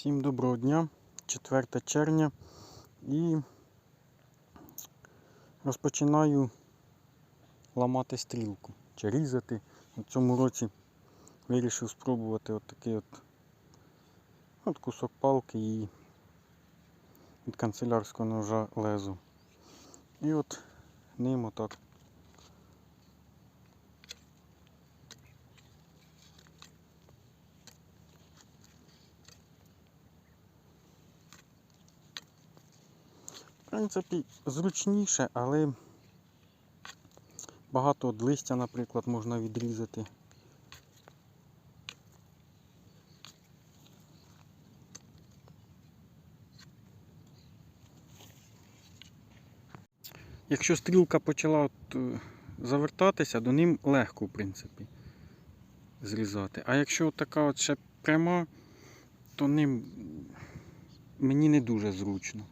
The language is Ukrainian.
Всім доброго дня, 4 червня і розпочинаю ламати стрілку чи різати. У цьому році вирішив спробувати от такий от, от кусок палки і від канцелярського ножа лезу. І от ним отак В принципі, зручніше, але багато листя, наприклад, можна відрізати. Якщо стрілка почала от, е, завертатися, до ним легко, в принципі, зрізати. А якщо така от ще пряма, то ним мені не дуже зручно.